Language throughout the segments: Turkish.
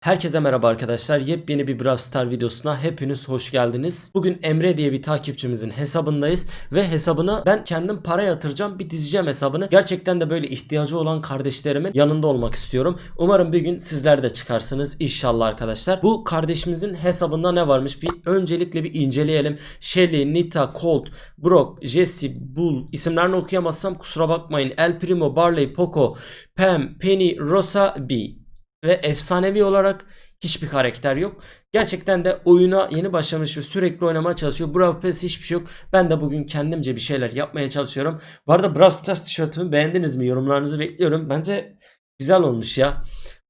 Herkese merhaba arkadaşlar. Yepyeni bir Brawl Star videosuna hepiniz hoş geldiniz. Bugün Emre diye bir takipçimizin hesabındayız ve hesabına ben kendim para yatıracağım. Bir dizeceğim hesabını. Gerçekten de böyle ihtiyacı olan kardeşlerimin yanında olmak istiyorum. Umarım bir gün sizler de çıkarsınız inşallah arkadaşlar. Bu kardeşimizin hesabında ne varmış? Bir öncelikle bir inceleyelim. Shelly, Nita, Colt, Brock, Jesse, Bull isimlerini okuyamazsam kusura bakmayın. El Primo, Barley, Poco, Pam, Penny, Rosa, B ve efsanevi olarak hiçbir karakter yok. Gerçekten de oyuna yeni başlamış ve sürekli oynamaya çalışıyor. Brawl Pass hiçbir şey yok. Ben de bugün kendimce bir şeyler yapmaya çalışıyorum. Bu arada Brawl Stars tişörtümü beğendiniz mi? Yorumlarınızı bekliyorum. Bence güzel olmuş ya.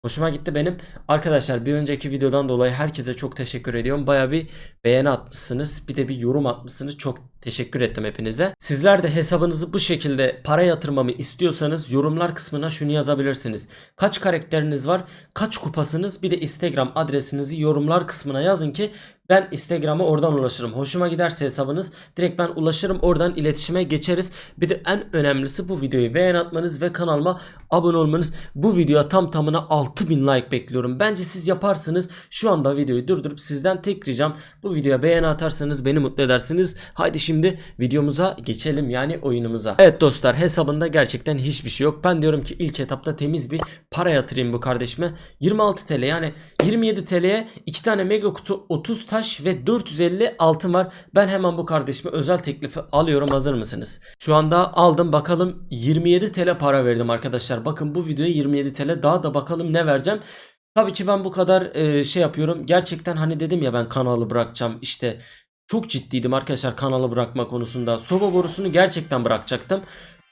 Hoşuma gitti benim. Arkadaşlar bir önceki videodan dolayı herkese çok teşekkür ediyorum. Baya bir beğeni atmışsınız. Bir de bir yorum atmışsınız. Çok teşekkür ettim hepinize. Sizler de hesabınızı bu şekilde para yatırmamı istiyorsanız yorumlar kısmına şunu yazabilirsiniz. Kaç karakteriniz var? Kaç kupasınız? Bir de Instagram adresinizi yorumlar kısmına yazın ki ben Instagram'a oradan ulaşırım. Hoşuma giderse hesabınız direkt ben ulaşırım. Oradan iletişime geçeriz. Bir de en önemlisi bu videoyu beğen atmanız ve kanalıma abone olmanız. Bu videoya tam tamına 6000 like bekliyorum. Bence siz yaparsınız. Şu anda videoyu durdurup sizden tek ricam bu videoya beğeni atarsanız beni mutlu edersiniz. Haydi şimdi videomuza geçelim yani oyunumuza. Evet dostlar hesabında gerçekten hiçbir şey yok. Ben diyorum ki ilk etapta temiz bir para yatırayım bu kardeşime. 26 TL yani 27 TL'ye 2 tane mega kutu 30 taş ve 450 altın var. Ben hemen bu kardeşime özel teklifi alıyorum hazır mısınız? Şu anda aldım bakalım 27 TL para verdim arkadaşlar. Bakın bu videoya 27 TL daha da bakalım ne vereceğim. Tabii ki ben bu kadar e, şey yapıyorum. Gerçekten hani dedim ya ben kanalı bırakacağım işte çok ciddiydim arkadaşlar kanalı bırakma konusunda. Soba borusunu gerçekten bırakacaktım.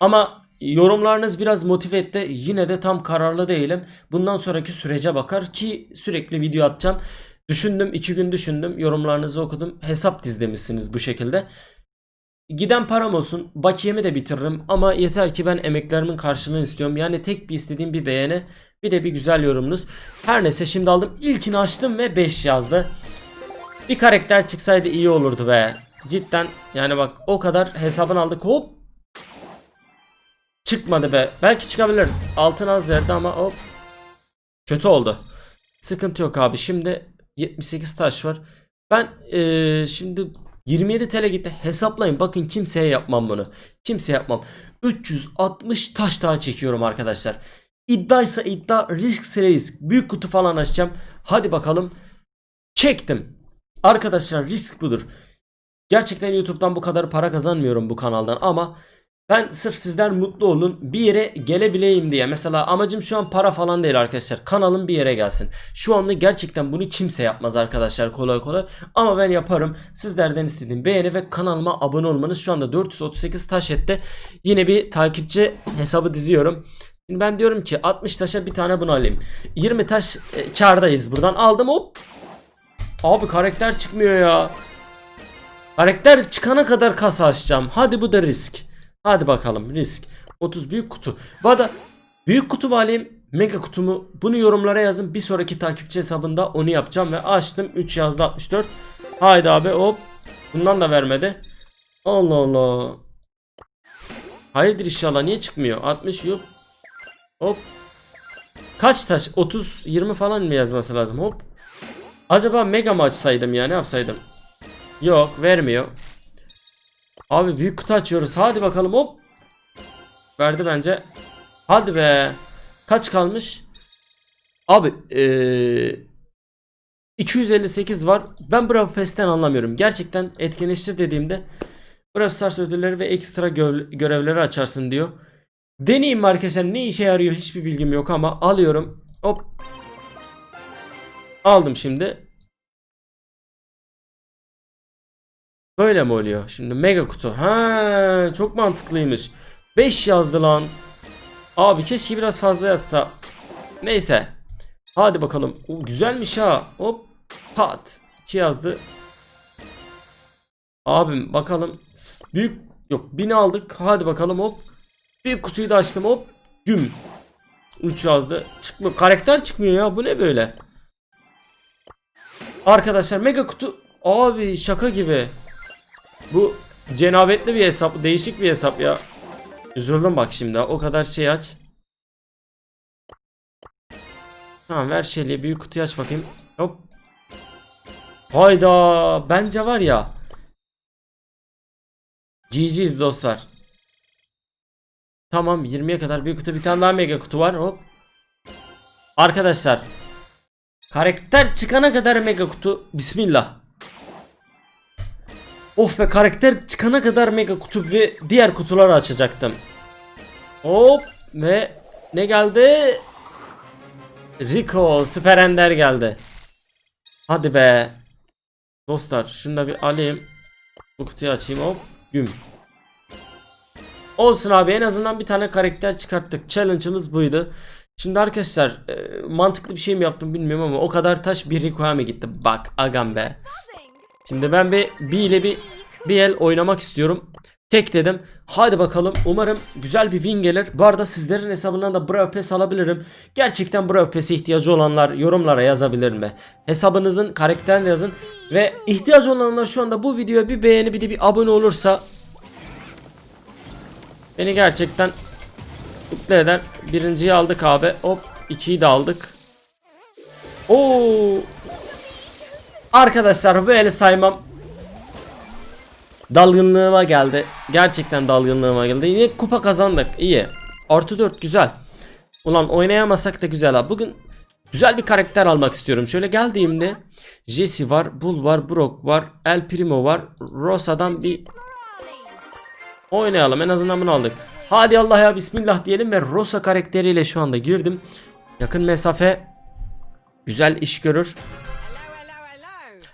Ama yorumlarınız biraz motive etti. Yine de tam kararlı değilim. Bundan sonraki sürece bakar ki sürekli video atacağım. Düşündüm iki gün düşündüm. Yorumlarınızı okudum. Hesap dizlemişsiniz bu şekilde. Giden param olsun. Bakiyemi de bitiririm. Ama yeter ki ben emeklerimin karşılığını istiyorum. Yani tek bir istediğim bir beğeni. Bir de bir güzel yorumunuz. Her neyse şimdi aldım. İlkini açtım ve 5 yazdı. Bir karakter çıksaydı iyi olurdu be. Cidden yani bak o kadar hesabını aldık hop. Çıkmadı be. Belki çıkabilir. Altın az verdi ama hop. Kötü oldu. Sıkıntı yok abi. Şimdi 78 taş var. Ben eee, şimdi 27 TL gitti. Hesaplayın. Bakın kimseye yapmam bunu. Kimseye yapmam. 360 taş daha çekiyorum arkadaşlar. İddiaysa iddia, riskse risk. Büyük kutu falan açacağım. Hadi bakalım. Çektim. Arkadaşlar risk budur. Gerçekten YouTube'dan bu kadar para kazanmıyorum bu kanaldan ama ben sırf sizler mutlu olun bir yere gelebileyim diye. Mesela amacım şu an para falan değil arkadaşlar. Kanalım bir yere gelsin. Şu anda gerçekten bunu kimse yapmaz arkadaşlar kolay kolay. Ama ben yaparım. Sizlerden istediğim beğeni ve kanalıma abone olmanız. Şu anda 438 taş etti. Yine bir takipçi hesabı diziyorum. Şimdi ben diyorum ki 60 taşa bir tane bunu alayım. 20 taş e, kardayız buradan. Aldım hop. Abi karakter çıkmıyor ya. Karakter çıkana kadar kasa açacağım. Hadi bu da risk. Hadi bakalım risk. 30 büyük kutu. Arada büyük kutu mu alayım? Mega kutu mu? Bunu yorumlara yazın. Bir sonraki takipçi hesabında onu yapacağım ve açtım. 3 yazdı 64. Haydi abi hop. Bundan da vermedi. Allah Allah. Hayırdır inşallah niye çıkmıyor? 60 yok. Hop. Kaç taş? 30 20 falan mı yazması lazım? Hop. Acaba mega mı açsaydım ya ne yapsaydım? Yok vermiyor. Abi büyük kutu açıyoruz. Hadi bakalım hop. Verdi bence. Hadi be. Kaç kalmış? Abi ee, 258 var. Ben Bravo Pass'ten anlamıyorum. Gerçekten etkinleştir dediğimde Brawl Stars ödülleri ve ekstra gö- görevleri açarsın diyor. Deneyeyim arkadaşlar ne işe yarıyor hiçbir bilgim yok ama alıyorum. Hop. Aldım şimdi. Böyle mi oluyor? Şimdi mega kutu. Ha, çok mantıklıymış. 5 yazdı lan. Abi keşke biraz fazla yazsa. Neyse. Hadi bakalım. O güzelmiş ha. Hop. Pat. 2 yazdı. Abim bakalım. Büyük yok 1000 aldık. Hadi bakalım hop. Bir kutuyu da açtım hop. Güm. 3 yazdı. Çıkmıyor. Karakter çıkmıyor ya. Bu ne böyle? Arkadaşlar mega kutu. Abi şaka gibi. Bu cenabetli bir hesap. Değişik bir hesap ya. Üzüldüm bak şimdi. O kadar şey aç. Tamam ver şeyliği büyük kutuyu aç bakayım. Hop. Hayda bence var ya. GG'yiz dostlar. Tamam 20'ye kadar büyük kutu bir tane daha mega kutu var hop. Arkadaşlar. Karakter çıkana kadar mega kutu. Bismillah. Of be karakter çıkana kadar mega kutu ve diğer kutuları açacaktım. Hop ve ne geldi? Rico Süper Ender geldi. Hadi be. Dostlar şunu da bir alayım. Bu kutuyu açayım hop. Güm. Olsun abi en azından bir tane karakter çıkarttık. Challenge'ımız buydu. Şimdi arkadaşlar e, mantıklı bir şey mi yaptım bilmiyorum ama o kadar taş bir Rico'ya mı gitti? Bak agam be. Şimdi ben bir bir ile bir bir el oynamak istiyorum. Tek dedim. Hadi bakalım. Umarım güzel bir win gelir. Bu arada sizlerin hesabından da Brawl Pass alabilirim. Gerçekten Brawl Pass'e ihtiyacı olanlar yorumlara yazabilir mi? Hesabınızın karakterini yazın. Ve ihtiyacı olanlar şu anda bu videoya bir beğeni bir de bir abone olursa beni gerçekten mutlu eder. Birinciyi aldık abi. Hop ikiyi de aldık. Oo. Arkadaşlar bu eli saymam dalgınlığıma geldi. Gerçekten dalgınlığıma geldi. Yine kupa kazandık. İyi. Artı 4 güzel. Ulan oynayamasak da güzel ha. Bugün güzel bir karakter almak istiyorum. Şöyle geldiğimde Jesse var, Bull var, Brock var, El Primo var. Rosa'dan bir oynayalım. En azından bunu aldık. Hadi Allah ya bismillah diyelim ve Rosa karakteriyle şu anda girdim. Yakın mesafe güzel iş görür.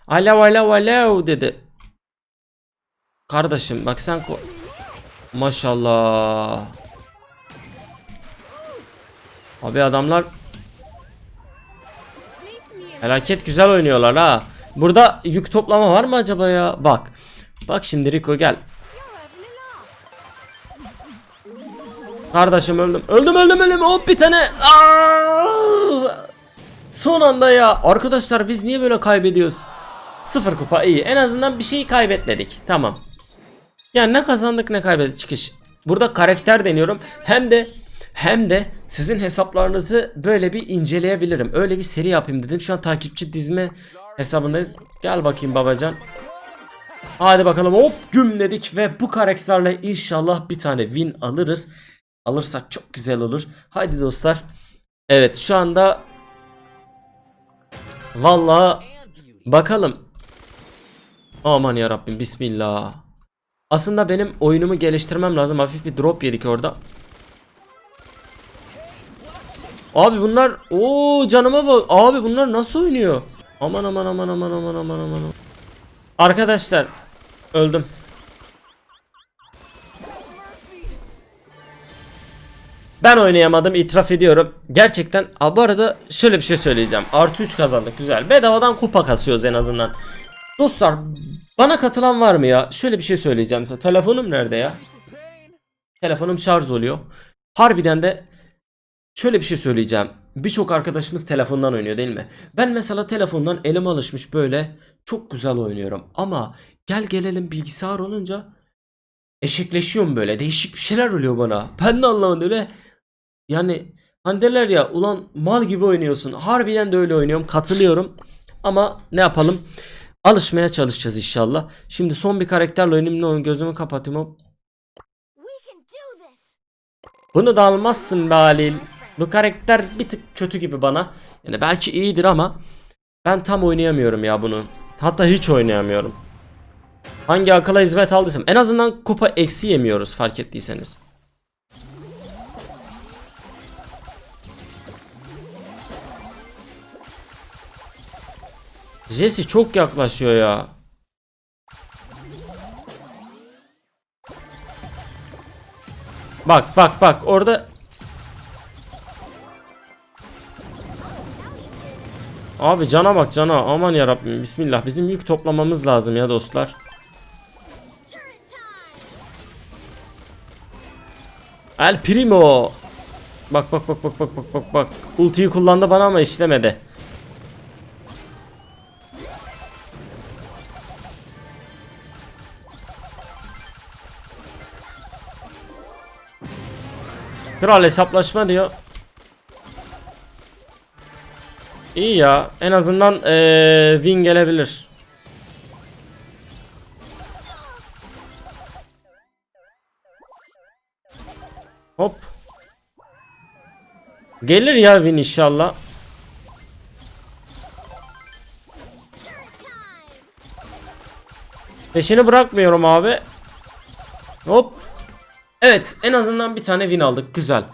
Alo alo alo dedi. Kardeşim bak sen Maşallah. Abi adamlar Felaket güzel oynuyorlar ha. Burada yük toplama var mı acaba ya? Bak. Bak şimdi Rico gel. Kardeşim öldüm. Öldüm öldüm öldüm. Hop bir tane. Aa! Son anda ya. Arkadaşlar biz niye böyle kaybediyoruz? Sıfır kupa iyi. En azından bir şey kaybetmedik. Tamam. Yani ne kazandık ne kaybettik çıkış. Burada karakter deniyorum. Hem de hem de sizin hesaplarınızı böyle bir inceleyebilirim. Öyle bir seri yapayım dedim. Şu an takipçi dizme hesabındayız. Gel bakayım babacan. Hadi bakalım hop güm dedik ve bu karakterle inşallah bir tane win alırız. Alırsak çok güzel olur. Haydi dostlar. Evet şu anda Vallahi bakalım. Aman ya Rabbim bismillah. Aslında benim oyunumu geliştirmem lazım. Hafif bir drop yedik orada. Abi bunlar o canıma bak. Abi bunlar nasıl oynuyor? Aman aman aman aman aman aman aman. Arkadaşlar öldüm. Ben oynayamadım itiraf ediyorum. Gerçekten Aa, bu arada şöyle bir şey söyleyeceğim. Artı 3 kazandık güzel. Bedavadan kupa kasıyoruz en azından. Dostlar bana katılan var mı ya? Şöyle bir şey söyleyeceğim size. Telefonum nerede ya? Telefonum şarj oluyor. Harbiden de şöyle bir şey söyleyeceğim. Birçok arkadaşımız telefondan oynuyor değil mi? Ben mesela telefondan elim alışmış böyle çok güzel oynuyorum. Ama gel gelelim bilgisayar olunca eşekleşiyorum böyle. Değişik bir şeyler oluyor bana. Ben de anlamadım öyle. Yani hani derler ya ulan mal gibi oynuyorsun. Harbiden de öyle oynuyorum. Katılıyorum. Ama ne yapalım? Alışmaya çalışacağız inşallah. Şimdi son bir karakterle oynayayım. oyun gözümü kapatayım hop. Bunu da almazsın be Halil. Bu karakter bir tık kötü gibi bana. Yani belki iyidir ama ben tam oynayamıyorum ya bunu. Hatta hiç oynayamıyorum. Hangi akıla hizmet aldıysam. En azından kupa eksi yemiyoruz fark ettiyseniz. Jesse çok yaklaşıyor ya. Bak bak bak orada Abi cana bak cana. Aman yarabbim bismillah. Bizim yük toplamamız lazım ya dostlar. El Primo. Bak bak bak bak bak bak bak bak. Ultiyi kullandı bana ama işlemedi Kral hesaplaşma diyor İyi ya. En azından eee win gelebilir. Hop. Gelir ya win inşallah. Peşini bırakmıyorum abi. Hop. Evet en azından bir tane win aldık güzel.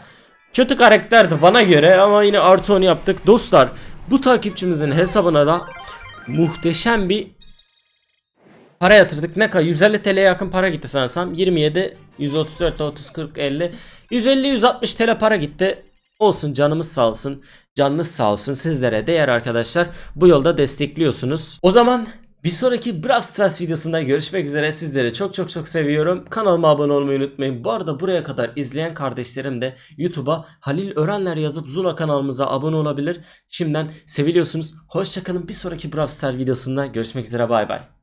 Kötü karakterdi bana göre ama yine artı 10 yaptık. Dostlar bu takipçimizin hesabına da muhteşem bir para yatırdık. Ne kadar? 150 TL'ye yakın para gitti sanırsam. 27, 134, 30, 40, 50. 150, 160 TL para gitti. Olsun canımız sağ olsun. Canınız sağ olsun. Sizlere değer arkadaşlar. Bu yolda destekliyorsunuz. O zaman bir sonraki Brawl Stars videosunda görüşmek üzere. Sizleri çok çok çok seviyorum. Kanalıma abone olmayı unutmayın. Bu arada buraya kadar izleyen kardeşlerim de YouTube'a Halil Örenler yazıp Zula kanalımıza abone olabilir. Şimdiden seviliyorsunuz. Hoşçakalın. Bir sonraki Brawl Stars videosunda görüşmek üzere. Bay bay.